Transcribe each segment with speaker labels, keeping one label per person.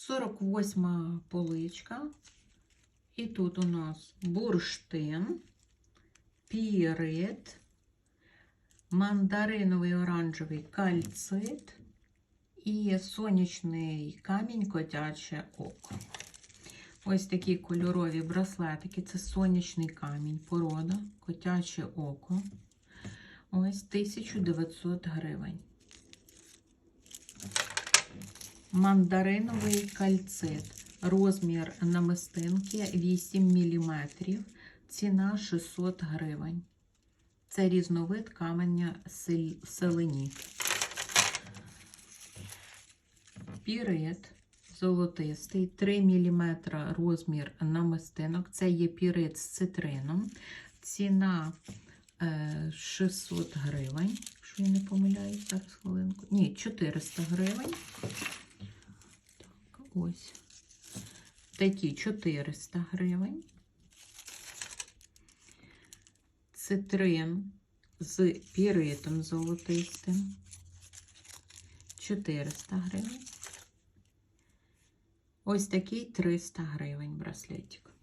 Speaker 1: 48 поличка. І тут у нас бурштин, пірит, мандариновий оранжевий кальцит і сонячний камінь котяче око. Ось такі кольорові браслетики. Це сонячний камінь, порода, котяче око. Ось 1900 гривень. Мандариновий кальцит. Розмір намистинки 8 мм. Ціна 600 гривень. Це різновид каменя сел- селеніт. Пірит золотистий, 3 мм розмір намистинок. Це є пірит з цитрином. Ціна е, 600 гривень. Якщо я не помиляюсь, зараз хвилинку. Ні, 400 гривень. Ось. Такі 400 гривень. Цитрин з піритом золотистим. 400 гривень. Ось такий 300 гривень браслетик.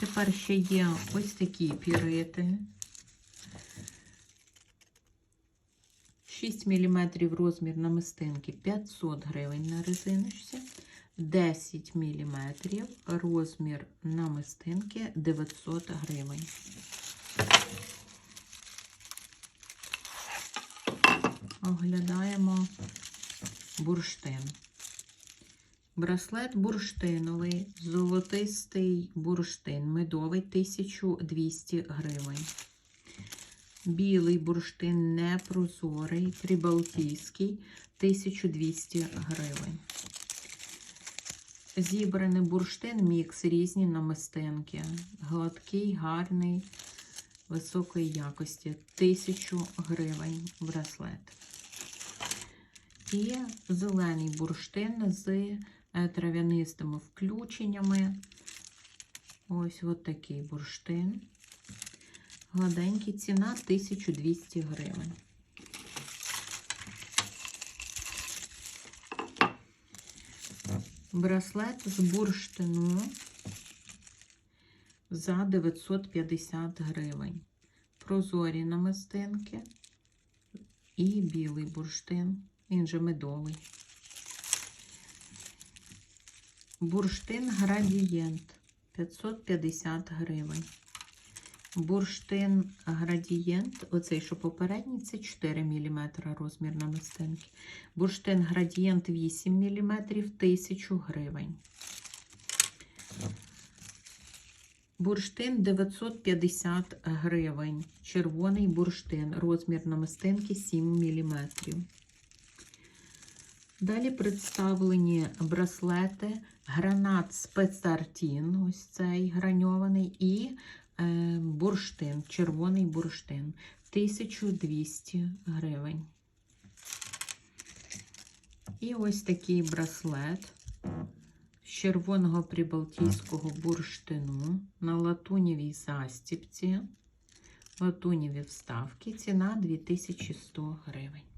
Speaker 1: Тепер ще є ось такі пірити. 6 мм розмір намистинки 500 гривень на резиночці. 10 мм розмір намистинки 900 гривень. Оглядаємо бурштин. Браслет бурштиновий, золотистий бурштин, медовий 1200 гривень. Білий бурштин непрозорий, прибалтійський 1200 гривень. Зібраний бурштин мікс, різні намистинки. Гладкий, гарний, високої якості. 1000 гривень браслет. І зелений бурштин з е, трав'янистими включеннями. Ось от такий бурштин. Гладенький, ціна 1200 гривень. Браслет з бурштину за 950 гривень. Прозорі намистинки і білий бурштин. Він же медовий. Бурштин градієнт 550 гривень. Бурштин градієнт, оцей, що попередній, це 4 мм розмір намистинки. Бурштин градієнт 8 мм 1000 гривень. Бурштин 950 гривень. Червоний бурштин, розмір намистинки 7 мм. Далі представлені браслети, гранат спецартін, ось цей граньований, і бурштин, червоний бурштин 1200 гривень. І ось такий браслет з червоного прибалтійського бурштину на латунєвій застіпці, латунєві вставки, ціна 2100 гривень.